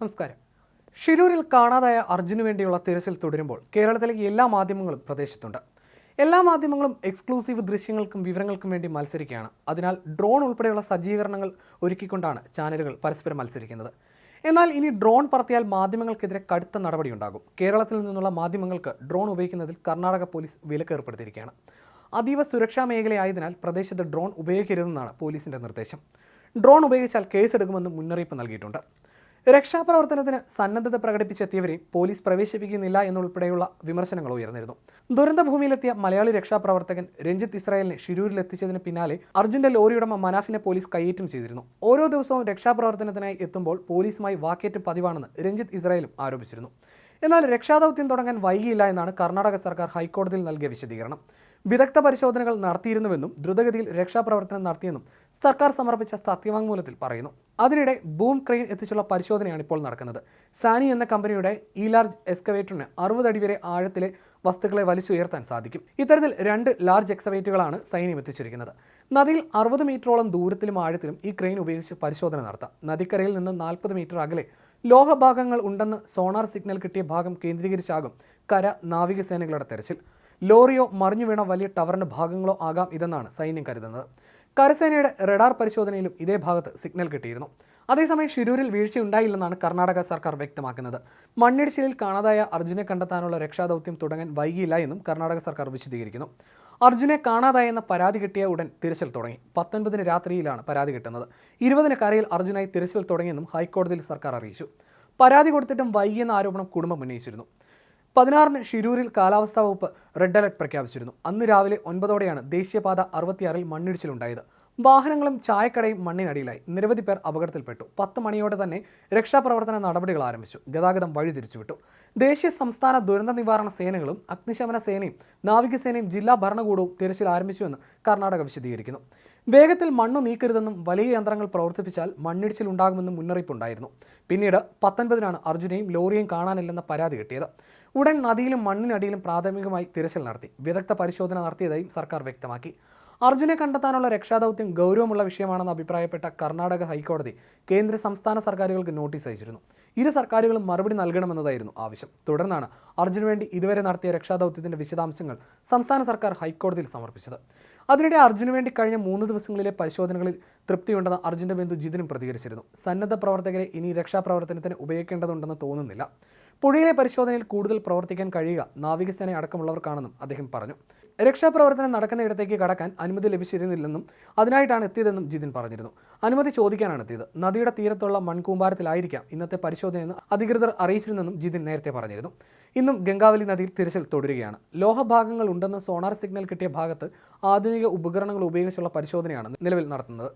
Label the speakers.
Speaker 1: നമസ്കാരം. ഷിരൂരിൽ കാണാതായ അർജുനു വേണ്ടിയുള്ള തിരച്ചിൽ തുടരുമ്പോൾ കേരളത്തിലെ എല്ലാ മാധ്യമങ്ങളും പ്രദേശത്തുണ്ട്. എല്ലാ മാധ്യമങ്ങളും എക്സ്ക്ലൂസീവ് ദൃശ്യങ്ങൾക്കും വിവരങ്ങൾക്കും വേണ്ടി മത്സരിക്കുകയാണ്. അതിനാൽ ഡ്രോൺ ഉൾപ്പെടെയുള്ള സജ്ജീകരണങ്ങൾ ഒരുക്കിക്കൊണ്ടാണ് ചാനലുകൾ പരസ്പരം മത്സരിക്കുന്നത്. എന്നാൽ ഇനി ഡ്രോൺ പറത്തിയാൽ മാധ്യമങ്ങൾക്കെതിരെ കടുത്ത നടപടിയുണ്ടാകും. കേരളത്തിൽ നിന്നുള്ള മാധ്യമങ്ങൾക്ക് ഡ്രോൺ ഉപയോഗിക്കുന്നതിൽ കർണാടക പോലീസ് വിലക്ക് ഏർപ്പെടുത്തിയിരിക്കുകയാണ്. അതീവ സുരക്ഷാ മേഖലയായതിനാൽ പ്രദേശത്ത് ഡ്രോൺ ഉപയോഗിക്കരുതെന്നാണ് പോലീസിന്റെ നിർദ്ദേശം. ഡ്രോൺ ഉപയോഗിച്ചാൽ കേസെടുക്കുമെന്ന് മുന്നറിയിപ്പ് നൽകിയിട്ടുണ്ട്. രക്ഷാപ്രവർത്തനത്തിന് സന്നദ്ധത പ്രകടിപ്പിച്ചെത്തിയവരെ പോലീസ് പ്രവേശിപ്പിക്കുന്നില്ല എന്നുൾപ്പെടെയുള്ള വിമർശനങ്ങൾ ഉയർന്നിരുന്നു. ദുരന്തഭൂമിയിലെത്തിയ മലയാളി രക്ഷാപ്രവർത്തകൻ രഞ്ജിത്ത് ഇസ്രായേലിനെ ഷിരൂരിൽ എത്തിച്ചതിന് പിന്നാലെ അർജുന്റെ ലോറിയുടമ മനാഫിനെ പോലീസ് കയ്യേറ്റം ചെയ്തിരുന്നു. ഓരോ ദിവസവും രക്ഷാപ്രവർത്തനത്തിനായി എത്തുമ്പോൾ പോലീസുമായി വാക്കേറ്റം പതിവാണെന്ന് രഞ്ജിത്ത് ഇസ്രായേലും ആരോപിച്ചിരുന്നു. എന്നാൽ രക്ഷാദൗത്യം തുടങ്ങാൻ വൈകിയില്ല എന്നാണ് കർണാടക സർക്കാർ ഹൈക്കോടതിയിൽ നൽകിയ വിശദീകരണം. വിദഗ്ധ പരിശോധനകൾ നടത്തിയിരുന്നുവെന്നും ദ്രുതഗതിയിൽ രക്ഷാപ്രവർത്തനം നടത്തിയെന്നും സർക്കാർ സമർപ്പിച്ച സത്യവാങ്മൂലത്തിൽ പറയുന്നു. അതിനിടെ ബൂം ക്രെയിൻ എത്തിച്ചുള്ള പരിശോധനയാണ് ഇപ്പോൾ നടക്കുന്നത്. സാനി എന്ന കമ്പനിയുടെ ഈ ലാർജ് എക്സ്കവേറ്ററിന് അറുപത് അടി വരെ ആഴത്തിലെ വസ്തുക്കളെ വലിച്ചുയർത്താൻ സാധിക്കും. ഇത്തരത്തിൽ രണ്ട് ലാർജ് എക്സ്കവേറ്റുകളാണ് സൈന്യം എത്തിച്ചിരിക്കുന്നത്. നദിയിൽ അറുപത് മീറ്ററോളം ദൂരത്തിലും ആഴത്തിലും ഈ ക്രെയിൻ ഉപയോഗിച്ച് പരിശോധന നടത്താം. നദിക്കരയിൽ നിന്ന് നാൽപ്പത് മീറ്റർ അകലെ ലോഹഭാഗങ്ങൾ ഉണ്ടെന്ന് സോണാർ സിഗ്നൽ കിട്ടിയ ഭാഗം കേന്ദ്രീകരിച്ചാകും കര നാവികസേനകളുടെ തെരച്ചിൽ. ലോറിയോ മറിഞ്ഞു വീണ വലിയ ടവറിന്റെ ഭാഗങ്ങളോ ആകാം ഇതെന്നാണ് സൈന്യം കരുതുന്നത്. കരസേനയുടെ റഡാർ പരിശോധനയിലും ഇതേ ഭാഗത്ത് സിഗ്നൽ കിട്ടിയിരുന്നു. അതേസമയം ഷിരൂരിൽ വീഴ്ചയുണ്ടായില്ലെന്നാണ് കർണാടക സർക്കാർ വ്യക്തമാക്കുന്നത്. മണ്ണിടിച്ചിലിൽ കാണാതായ അർജുനെ കണ്ടെത്താനുള്ള രക്ഷാദൗത്യം തുടങ്ങാൻ വൈകിയില്ല എന്നും കർണാടക സർക്കാർ വിശദീകരിക്കുന്നു. അർജുനെ കാണാതായെന്ന പരാതി കിട്ടിയ ഉടൻ തിരച്ചിൽ തുടങ്ങി. പത്തൊൻപതിന് രാത്രിയിലാണ് പരാതി കിട്ടുന്നത്. ഇരുപതിന് കരയിൽ അർജുനായി തിരച്ചിൽ തുടങ്ങിയെന്നും ഹൈക്കോടതിയിൽ സർക്കാർ അറിയിച്ചു. പരാതി കൊടുത്തിട്ടും വൈകിയെന്ന ആരോപണം കുടുംബം ഉന്നയിച്ചിരുന്നു. പതിനാറിന് ഷിരൂരിൽ കാലാവസ്ഥാ വകുപ്പ് റെഡ് അലർട്ട് പ്രഖ്യാപിച്ചിരുന്നു. അന്ന് രാവിലെ ഒൻപതോടെയാണ് ദേശീയപാത അറുപത്തിയാറിൽ മണ്ണിടിച്ചിലുണ്ടായത്. വാഹനങ്ങളും ചായക്കടയും മണ്ണിനടിയിലായി. നിരവധി പേർ അപകടത്തിൽപ്പെട്ടു. പത്ത് മണിയോടെ തന്നെ രക്ഷാപ്രവർത്തന നടപടികൾ ആരംഭിച്ചു. ഗതാഗതം വഴി തിരിച്ചുവിട്ടു ദേശീയ സംസ്ഥാന ദുരന്ത നിവാരണ സേനകളും അഗ്നിശമന സേനയും നാവികസേനയും ജില്ലാ ഭരണകൂടവും തിരച്ചിൽ ആരംഭിച്ചുവെന്ന് കർണാടക വിശദീകരിക്കുന്നു. വേഗത്തിൽ മണ്ണ് നീക്കരുതെന്നും വലിയ യന്ത്രങ്ങൾ പ്രവർത്തിപ്പിച്ചാൽ മണ്ണിടിച്ചിൽ ഉണ്ടാകുമെന്നും മുന്നറിയിപ്പുണ്ടായിരുന്നു. പിന്നീട് പത്തൊൻപതിനാണ് അർജുനെയും ലോറിയും കാണാനില്ലെന്ന പരാതി കിട്ടിയത്. ഉടൻ നദിയിലും മണ്ണിനടിയിലും പ്രാഥമികമായി തിരച്ചിൽ നടത്തി. വിദഗ്ധ പരിശോധന നടത്തിയതായും സർക്കാർ വ്യക്തമാക്കി. അർജുനെ കണ്ടെത്താനുള്ള രക്ഷാദൗത്യം ഗൗരവമുള്ള വിഷയമാണെന്ന് അഭിപ്രായപ്പെട്ട കർണാടക ഹൈക്കോടതി കേന്ദ്ര സംസ്ഥാന സർക്കാരുകൾക്ക് നോട്ടീസ് അയച്ചിരുന്നു. ഇരു സർക്കാരുകളും മറുപടി നൽകണമെന്നതായിരുന്നു ആവശ്യം. തുടർന്നാണ് അർജുന് വേണ്ടി ഇതുവരെ നടത്തിയ രക്ഷാദൗത്യത്തിന്റെ വിശദാംശങ്ങൾ സംസ്ഥാന സർക്കാർ ഹൈക്കോടതിയിൽ സമർപ്പിച്ചത്. അതിനിടെ അർജുന് വേണ്ടി കഴിഞ്ഞ മൂന്ന് ദിവസങ്ങളിലെ പരിശോധനകളിൽ തൃപ്തിയുണ്ടെന്ന് അർജുന്റെ ബന്ധു ജിതിനും പ്രതികരിച്ചിരുന്നു. സന്നദ്ധ പ്രവർത്തകരെ ഇനി രക്ഷാപ്രവർത്തനത്തിന് ഉപയോഗിക്കേണ്ടതുണ്ടെന്ന് തോന്നുന്നില്ല. പുഴയിലെ പരിശോധനയിൽ കൂടുതൽ പ്രവർത്തിക്കാൻ കഴിയുക നാവികസേന അടക്കമുള്ളവർക്കാണെന്നും അദ്ദേഹം പറഞ്ഞു. രക്ഷാപ്രവർത്തനം നടക്കുന്നിടത്തേക്ക് കടക്കാൻ അനുമതി ലഭിച്ചിരുന്നില്ലെന്നും അതിനായിട്ടാണ് എത്തിയതെന്നും ജിതിൻ പറഞ്ഞിരുന്നു. അനുമതി ചോദിക്കാനാണ് എത്തിയത്. നദിയുടെ തീരത്തുള്ള മൺകൂമ്പാരത്തിലായിരിക്കാം ഇന്നത്തെ പരിശോധനയെന്ന് അധികൃതർ അറിയിച്ചിരുന്നെന്നും ജിതിൻ നേരത്തെ പറഞ്ഞിരുന്നു. ഇന്നും ഗംഗാവലി നദിയിൽ തിരച്ചിൽ തുടരുകയാണ്. ലോഹഭാഗങ്ങൾ ഉണ്ടെന്ന് സോണാർ സിഗ്നൽ കിട്ടിയ ഭാഗത്ത് ആധുനിക ഉപകരണങ്ങൾ ഉപയോഗിച്ചുള്ള പരിശോധനയാണ് നിലവിൽ നടത്തുന്നത്.